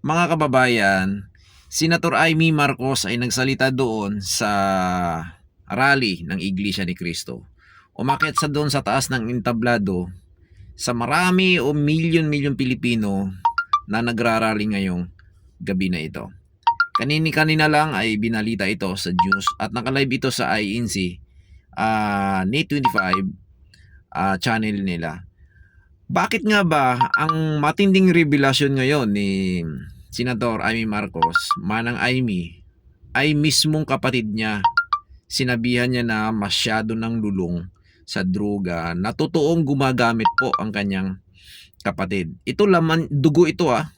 Mga kababayan, Senator Amy Marcos ay nagsalita doon sa rally ng Iglesia ni Cristo. Umakyat sa doon sa taas ng entablado sa marami o milyon-milyon Pilipino na nagrarally ngayong gabi na ito. Kanini-kanina lang ay binalita ito sa news at nakalive ito sa INC uh, Net 25 ah, channel nila. Bakit nga ba ang matinding revelasyon ngayon ni Senator Amy Marcos, Manang Amy, ay mismong kapatid niya. Sinabihan niya na masyado ng lulong sa droga na totoong gumagamit po ang kanyang kapatid. Ito laman, dugo ito ah.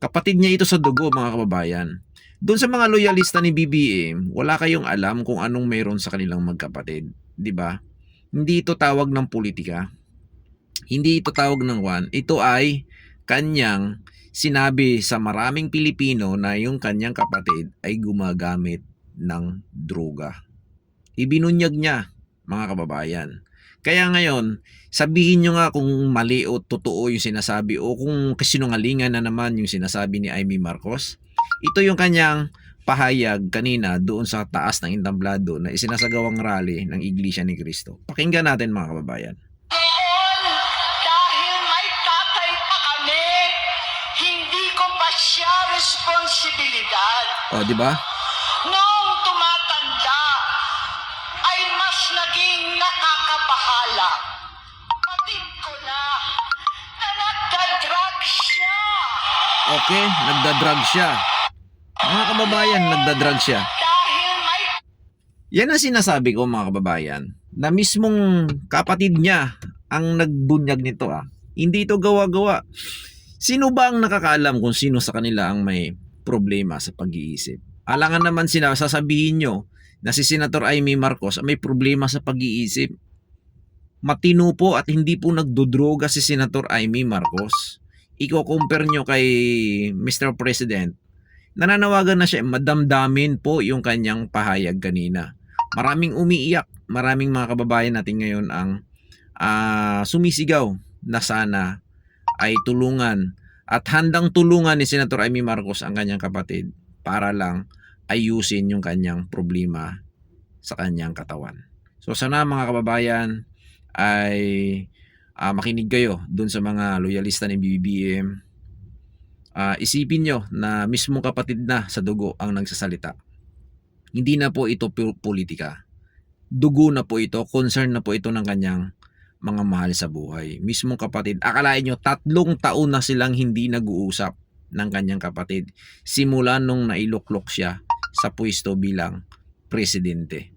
Kapatid niya ito sa dugo mga kababayan. Doon sa mga loyalista ni BBM, wala kayong alam kung anong mayroon sa kanilang magkapatid. ba? Hindi ito tawag ng politika. Hindi ito tawag ng one. Ito ay kanyang sinabi sa maraming Pilipino na yung kanyang kapatid ay gumagamit ng droga. Ibinunyag niya, mga kababayan. Kaya ngayon, sabihin nyo nga kung mali o totoo yung sinasabi o kung kasinungalingan na naman yung sinasabi ni Amy Marcos. Ito yung kanyang pahayag kanina doon sa taas ng intamblado na isinasagawang rally ng Iglesia ni Cristo. Pakinggan natin mga kababayan. Siya responsibilidad. O, di ba? Noong tumatanda, ay mas naging nakakabahala. Kapatid ko na, na nagda-drug siya. Okay, nagda-drug siya. Mga kababayan, nagda-drug siya. Dahil may Yan ang sinasabi ko mga kababayan, na mismong kapatid niya ang nagbunyag nito ah. Hindi ito gawa-gawa. Sino ba ang nakakaalam kung sino sa kanila ang may problema sa pag-iisip? Alangan naman sina sasabihin nyo na si Senator Amy Marcos may problema sa pag-iisip. Matino po at hindi po nagdodroga si Senator Amy Marcos. Iko-compare nyo kay Mr. President nananawagan na siya, madamdamin po yung kanyang pahayag kanina. Maraming umiiyak, maraming mga kababayan natin ngayon ang ah, sumisigaw na sana ay tulungan at handang tulungan ni Senator Amy Marcos ang kanyang kapatid para lang ayusin yung kanyang problema sa kanyang katawan. So sana mga kababayan ay ah, makinig kayo dun sa mga loyalista ni BBM Ah, isipin nyo na mismong kapatid na sa dugo ang nagsasalita. Hindi na po ito politika. Dugo na po ito, concern na po ito ng kanyang mga mahal sa buhay. Mismong kapatid, akalain nyo tatlong taon na silang hindi nag-uusap ng kanyang kapatid simula nung nailuklok siya sa pwesto bilang presidente.